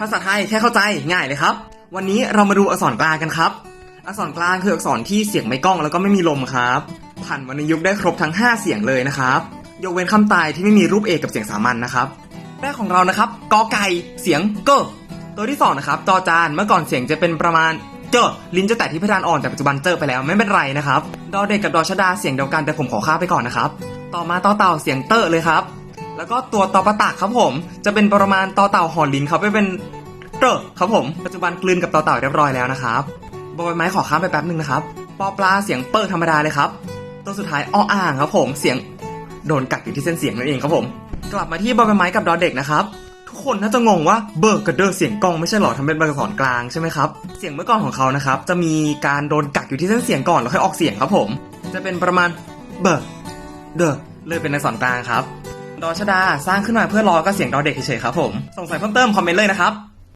ภาษาไทยแค่เข้าใจง่ายเลยครับ วันนี้เรามาดูอักษรกลางกันครับ อักษรกลางคืออักษรที่เสียงไม่ก้องแล้วก็ไม่มีลมครับผ่านวรรณยุกต์ได้ครบทั้ง 5 เสียงเลยนะครับ ยกเว้นคำตายที่ไม่มีรูปเอกกับเสียงสามัญนะครับแรกของเรานะครับกอไก่เสียงเกอตัวที่สองนะครับจอจานเมื่อก่อนเสียงจะเป็นประมาณเจอลิ้นจะแตะที่เพดานอ่อนแต่ปัจจุบันเจอไปแล้วไม่เป็นไรนะครับดอเด็กกับดอชดาเสียงเดียวกันแต่ผมขอข้าไปก่อนนะครับ ต่อมาต่อเต่าเสียงเตอเลยครับ แล้วก็ตัวตอประตักครับผม จะเป็นประมาณต่อเต่าหอนลิ้นครับไม่เป็นเตอครับผม ปัจจุบันกลืนกับต่อเต่าเรียบร้อยแล้วนะครับบอยไม้ขอข้ามไปแป๊บหนึ่งนะครับปอปลาเสียงเปิดธรรมดาเลยครับ ตัวสุดท้ายอ้ออ่างครับผมเสียงโดนกัดอยู่ที่เส้นเสียงนั่นเองครับผม กลับมาที่บอยไม้กับดอเด็กนะครับทุกคนน่าจะงงว่าเบิร์กกับเดอร์เสียงกองไม่ใช่หรอทำเป็นภาษากลางใช่ไหมครับเสียงเมื่อก่อนของเขานะครับจะมีการโดนกัดอยู่ที่เส้นเสียงก่อนแล้วค่อยออกเสียงครับผม จะเป็นประมาณเบิร์เดอเลยเป็นอักษรกลางครับ ดอชดา สร้างขึ้นมาเพื่อล้อก็เสียงดอเด็กเฉยๆครับผม สงสัยเพิ่มเติมคอมเมนต์เลยนะครับ